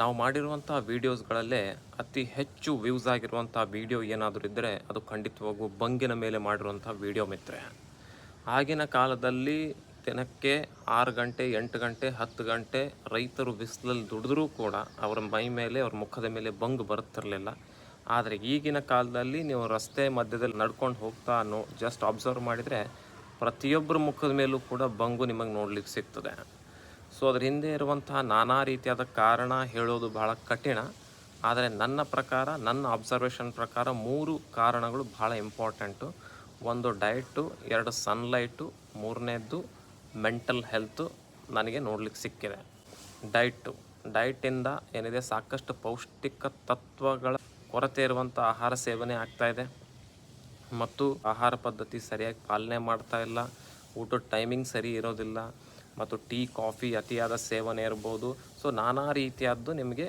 ನಾವು ಮಾಡಿರುವಂಥ ವೀಡಿಯೋಸ್ಗಳಲ್ಲೇ ಅತಿ ಹೆಚ್ಚು ವ್ಯೂಸ್ ಆಗಿರುವಂಥ ವೀಡಿಯೋ ಏನಾದರೂ ಇದ್ದರೆ ಅದು ಖಂಡಿತವಾಗೂ ಬಂಗಿನ ಮೇಲೆ ಮಾಡಿರುವಂಥ ವೀಡಿಯೋ ಮಿತ್ರೆ. ಆಗಿನ ಕಾಲದಲ್ಲಿ ದಿನಕ್ಕೆ ಆರು ಗಂಟೆ, ಎಂಟು ಗಂಟೆ, ಹತ್ತು ಗಂಟೆ ರೈತರು ಬಿಸಿಲಲ್ಲಿ ದುಡಿದ್ರೂ ಕೂಡ ಅವರ ಮೈ ಮೇಲೆ, ಅವ್ರ ಮುಖದ ಮೇಲೆ ಬಂಗು ಬರುತ್ತಿರಲಿಲ್ಲ. ಆದರೆ ಈಗಿನ ಕಾಲದಲ್ಲಿ ನೀವು ರಸ್ತೆ ಮಧ್ಯದಲ್ಲಿ ನಡ್ಕೊಂಡು ಹೋಗ್ತಾ ಅನ್ನೋ ಜಸ್ಟ್ ಅಬ್ಸರ್ವ್ ಮಾಡಿದರೆ ಪ್ರತಿಯೊಬ್ಬರ ಮುಖದ ಮೇಲೂ ಕೂಡ ಬಂಗು ನಿಮಗೆ ನೋಡ್ಲಿಕ್ಕೆ ಸಿಗ್ತದೆ. ಸೊ ಅದ್ರ ಹಿಂದೆ ಇರುವಂತಹ ನಾನಾ ರೀತಿಯಾದ ಕಾರಣ ಹೇಳೋದು ಬಹಳ ಕಠಿಣ. ಆದರೆ ನನ್ನ ಪ್ರಕಾರ, ನನ್ನ ಅಬ್ಸರ್ವೇಷನ್ ಪ್ರಕಾರ ಮೂರು ಕಾರಣಗಳು ಬಹಳ ಇಂಪಾರ್ಟೆಂಟು ಒಂದು ಡಯಟು ಎರಡು ಸನ್ಲೈಟು ಮೂರನೇದ್ದು ಮೆಂಟಲ್ ಹೆಲ್ತು ನನಗೆ ನೋಡ್ಲಿಕ್ಕೆ ಸಿಕ್ಕಿದೆ. ಡಯಟು ಡಯಟಿಂದ ಏನಿದೆ, ಸಾಕಷ್ಟು ಪೌಷ್ಟಿಕ ತತ್ವಗಳ ಕೊರತೆ ಇರುವಂಥ ಆಹಾರ ಸೇವನೆ ಆಗ್ತಾ ಇದೆ. ಮತ್ತು ಆಹಾರ ಪದ್ಧತಿ ಸರಿಯಾಗಿ ಪಾಲನೆ ಮಾಡ್ತಾ ಇಲ್ಲ. ಊಟದ ಟೈಮಿಂಗ್ ಸರಿ ಇರೋದಿಲ್ಲ. ಮತ್ತು ಟೀ, ಕಾಫಿ ಅತಿಯಾದ ಸೇವನೆ ಇರ್ಬೋದು. ಸೊ ನಾನಾ ರೀತಿಯಾದ್ದು ನಿಮಗೆ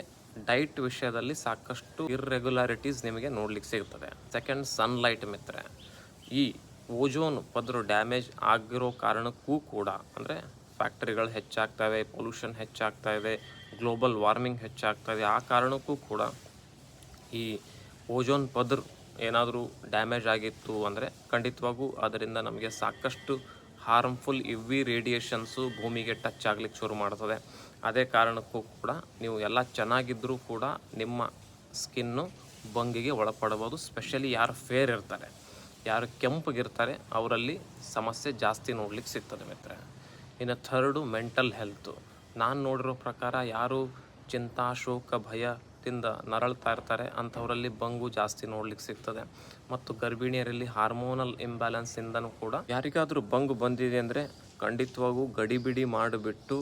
ಡೈಟ್ ವಿಷಯದಲ್ಲಿ ಸಾಕಷ್ಟು ಇರ್ರೆಗ್ಯುಲಾರಿಟೀಸ್ ನಿಮಗೆ ನೋಡ್ಲಿಕ್ಕೆ ಸಿಗ್ತದೆ. ಸೆಕೆಂಡ್ ಸನ್ಲೈಟ್ ಮಿತ್ರೆ ಈ ಓಜೋನ್ ಪದರು ಡ್ಯಾಮೇಜ್ ಆಗಿರೋ ಕಾರಣಕ್ಕೂ ಕೂಡ, ಅಂದರೆ ಫ್ಯಾಕ್ಟರಿಗಳು ಹೆಚ್ಚಾಗ್ತವೆ ಪೊಲ್ಯೂಷನ್ ಹೆಚ್ಚಾಗ್ತಾ ಇದೆ ಗ್ಲೋಬಲ್ ವಾರ್ಮಿಂಗ್ ಹೆಚ್ಚಾಗ್ತಾ ಇದೆ ಆ ಕಾರಣಕ್ಕೂ ಕೂಡ ಈ ಓಜೋನ್ ಪದರು ಏನಾದರೂ ಡ್ಯಾಮೇಜ್ ಆಗಿತ್ತು ಅಂದರೆ ಖಂಡಿತವಾಗೂ ಅದರಿಂದ ನಮಗೆ ಸಾಕಷ್ಟು ಹಾರ್ಮ್ಫುಲ್ ಇವಿ ರೇಡಿಯೇಷನ್ಸು ಭೂಮಿಗೆ ಟಚ್ ಆಗಲಿಕ್ಕೆ ಶುರು ಮಾಡ್ತದೆ. ಅದೇ ಕಾರಣಕ್ಕೂ ಕೂಡ ನೀವು ಎಲ್ಲ ಚೆನ್ನಾಗಿದ್ದರೂ ಕೂಡ ನಿಮ್ಮ ಸ್ಕಿನ್ನು ಬಂಗಿಗೆ ಒಳಪಡಬಹುದು. ಸ್ಪೆಷಲಿ ಯಾರು ಫೇರ್ ಇರ್ತಾರೆ, ಯಾರು ಕೆಂಪಗಿರ್ತಾರೆ, ಅವರಲ್ಲಿ ಸಮಸ್ಯೆ ಜಾಸ್ತಿ ನೋಡ್ಲಿಕ್ಕೆ ಸಿಗ್ತದೆ ಮಿತ್ರ ಇನ್ನು ಥರ್ಡು ಮೆಂಟಲ್ ಹೆಲ್ತು ನಾನು ನೋಡಿರೋ ಪ್ರಕಾರ ಯಾರು ಚಿಂತಾ, ಶೋಕ ಭಯದಿಂದ ನರಳ್ತಾ ಇರ್ತಾರೆ, ಅಂಥವರಲ್ಲಿ ಬಂಗು ಜಾಸ್ತಿ ನೋಡ್ಲಿಕ್ಕೆ ಸಿಗ್ತದೆ. ಮತ್ತು ಗರ್ಭಿಣಿಯರಲ್ಲಿ ಹಾರ್ಮೋನಲ್ ಇಂಬ್ಯಾಲೆನ್ಸಿಂದನೂ ಕೂಡ ಯಾರಿಗಾದರೂ ಬಂಗು ಬಂದಿದೆ ಅಂದರೆ ಖಂಡಿತವಾಗೂ ಗಡಿಬಿಡಿ ಮಾಡಿಬಿಟ್ಟು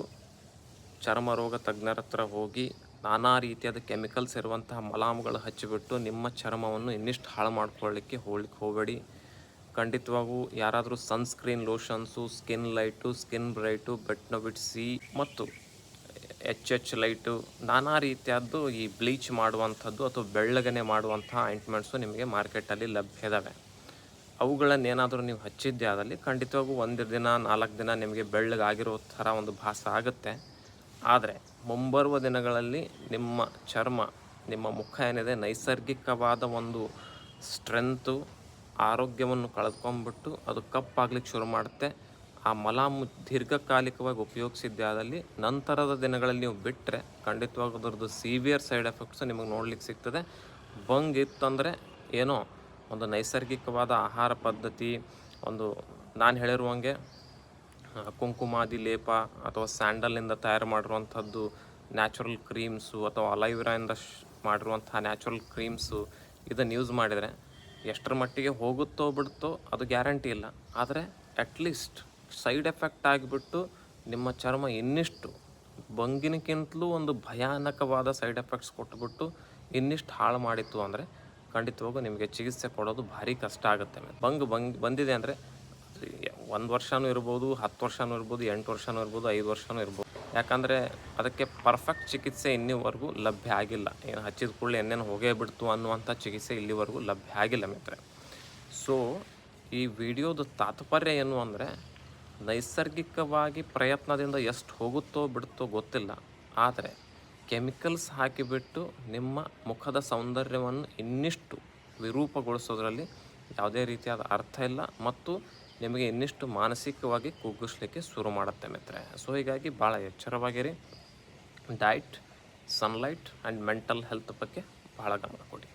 ಚರ್ಮ ರೋಗ ತಜ್ಞರ ಹತ್ರ ಹೋಗಿ ನಾನಾ ರೀತಿಯಾದ ಕೆಮಿಕಲ್ಸ್ ಇರುವಂತಹ ಮಲಾಮ್ಗಳು ಹಚ್ಚಿಬಿಟ್ಟು ನಿಮ್ಮ ಚರ್ಮವನ್ನು ಇನ್ನಿಷ್ಟು ಹಾಳು ಮಾಡ್ಕೊಳ್ಳಿಕ್ಕೆ ಹೋಗ್ಲಿಕ್ಕೆ ಹೋಗಬೇಡಿ. ಖಂಡಿತವಾಗೂ ಯಾರಾದರೂ sunscreen lotions, skin light, skin bright Betnovate C ಮತ್ತು ಎಚ್ ಎಚ್ ಲೈಟು ನಾನಾ ರೀತಿಯದ್ದು ಈ ಬ್ಲೀಚ್ ಮಾಡುವಂಥದ್ದು ಅಥವಾ ಬೆಳ್ಳಗನೆ ಮಾಡುವಂಥ ಆಯಿಂಟ್ಮೆಂಟ್ಸು ನಿಮಗೆ ಮಾರ್ಕೆಟಲ್ಲಿ ಲಭ್ಯ ಇದ್ದಾವೆ ಅವುಗಳನ್ನು ಏನಾದರೂ ನೀವು ಹಚ್ಚಿದ್ದೆ ಆದಲ್ಲಿ ಖಂಡಿತವಾಗೂ ಒಂದು ದಿನ, ನಾಲ್ಕು ದಿನ ನಿಮಗೆ ಬೆಳ್ಳಗಾಗಿರೋ ಥರ ಒಂದು ಭಾಸ ಆಗುತ್ತೆ. ಆದರೆ ಮುಂಬರುವ ದಿನಗಳಲ್ಲಿ ನಿಮ್ಮ ಚರ್ಮ, ನಿಮ್ಮ ಮುಖ ಏನಿದೆ, ನೈಸರ್ಗಿಕವಾದ ಒಂದು ಸ್ಟ್ರೆಂತು ಆರೋಗ್ಯವನ್ನು ಕಳೆದ್ಕೊಂಡ್ಬಿಟ್ಟು ಅದು ಕಪ್ಪಾಗ್ಲಿಕ್ಕೆ ಶುರು ಮಾಡುತ್ತೆ. ಆ ಮಲಾಮು ದೀರ್ಘಕಾಲಿಕವಾಗಿ ಉಪಯೋಗಿಸಿದ್ದಾದಲ್ಲಿ ನಂತರದ ದಿನಗಳಲ್ಲಿ ನೀವು ಬಿಟ್ಟರೆ ಖಂಡಿತವಾಗ ಅದರದ್ದು ಸಿವಿಯರ್ ಸೈಡ್ ಎಫೆಕ್ಟ್ಸು ನಿಮಗೆ ನೋಡ್ಲಿಕ್ಕೆ ಸಿಗ್ತದೆ. ಬಂಗ್ ಇತ್ತಂದರೆ ಏನೋ ಒಂದು ನೈಸರ್ಗಿಕವಾದ ಆಹಾರ ಪದ್ಧತಿ, ಒಂದು ನಾನು ಹೇಳಿರುವಂಗೆ ಕುಂಕುಮಾದಿ ಲೇಪ ಅಥವಾ ಸ್ಯಾಂಡಲ್ನಿಂದ ತಯಾರು ಮಾಡಿರುವಂಥದ್ದು, ನ್ಯಾಚುರಲ್ ಕ್ರೀಮ್ಸು ಅಥವಾ ಅಲೈವಿರಾಯಿಂದ ಶ್ ಮಾಡಿರುವಂಥ ನ್ಯಾಚುರಲ್ ಕ್ರೀಮ್ಸು ಇದನ್ನು ಯೂಸ್ ಮಾಡಿದರೆ ಎಷ್ಟರ ಮಟ್ಟಿಗೆ ಹೋಗುತ್ತೋ ಬಿಡುತ್ತೋ ಅದು ಗ್ಯಾರಂಟಿ ಇಲ್ಲ. ಆದರೆ ಅಟ್ಲೀಸ್ಟ್ ಸೈಡ್ ಎಫೆಕ್ಟ್ ಆಗಿಬಿಟ್ಟು ನಿಮ್ಮ ಚರ್ಮ ಇನ್ನಿಷ್ಟು ಬಂಗಿನಕ್ಕಿಂತಲೂ ಒಂದು ಭಯಾನಕವಾದ ಸೈಡ್ ಎಫೆಕ್ಟ್ಸ್ ಕೊಟ್ಟುಬಿಟ್ಟು ಇನ್ನಿಷ್ಟು ಹಾಳು ಮಾಡಿತ್ತು ಅಂದರೆ ಖಂಡಿತವಾಗೂ ನಿಮಗೆ ಚಿಕಿತ್ಸೆ ಕೊಡೋದು ಭಾರಿ ಕಷ್ಟ ಆಗುತ್ತೆ. ಬಂಗ್ ಬಂಗ್ ಬಂದಿದೆ ಅಂದರೆ ಒಂದು ವರ್ಷನೂ ಇರ್ಬೋದು, ಹತ್ತು ವರ್ಷನೂ ಇರ್ಬೋದು, ಎಂಟು ವರ್ಷನೂ ಇರ್ಬೋದು, ಐದು ವರ್ಷನೂ ಇರ್ಬೋದು. ಯಾಕಂದರೆ ಅದಕ್ಕೆ ಪರ್ಫೆಕ್ಟ್ ಚಿಕಿತ್ಸೆ ಇನ್ನಿವರೆಗೂ ಲಭ್ಯ ಆಗಿಲ್ಲ. ಏನು ಹಚ್ಚಿದ ಕೂಡಲೇ ಎಣ್ಣೆನ ಹೋಗೇ ಬಿಡ್ತು ಅನ್ನುವಂಥ ಚಿಕಿತ್ಸೆ ಇಲ್ಲಿವರೆಗೂ ಲಭ್ಯ ಆಗಿಲ್ಲ ಮಿತ್ರೆ ಸೊ ಈ ವಿಡಿಯೋದ ತಾತ್ಪರ್ಯ ಏನು ಅಂದರೆ ನೈಸರ್ಗಿಕವಾಗಿ ಪ್ರಯತ್ನದಿಂದ ಎಷ್ಟು ಹೋಗುತ್ತೋ ಬಿಡುತ್ತೋ ಗೊತ್ತಿಲ್ಲ. ಆದರೆ ಕೆಮಿಕಲ್ಸ್ ಹಾಕಿಬಿಟ್ಟು ನಿಮ್ಮ ಮುಖದ ಸೌಂದರ್ಯವನ್ನು ಇನ್ನಿಷ್ಟು ವಿರೂಪಗೊಳಿಸೋದ್ರಲ್ಲಿ ಯಾವುದೇ ರೀತಿಯಾದ ಅರ್ಥ ಇಲ್ಲ ಮತ್ತು ನಿಮಗೆ ಇನ್ನಿಷ್ಟು ಮಾನಸಿಕವಾಗಿ ಕುಗ್ಗಿಸ್ಲಿಕ್ಕೆ ಶುರು ಮಾಡುತ್ತೆ ಮಿತ್ರೆ ಸೊ ಹೀಗಾಗಿ ಭಾಳ ಎಚ್ಚರವಾಗಿರಿ. Diet sunlight and mental health ಬಗ್ಗೆ ಭಾಳ ಗಮನ ಕೊಡಿ.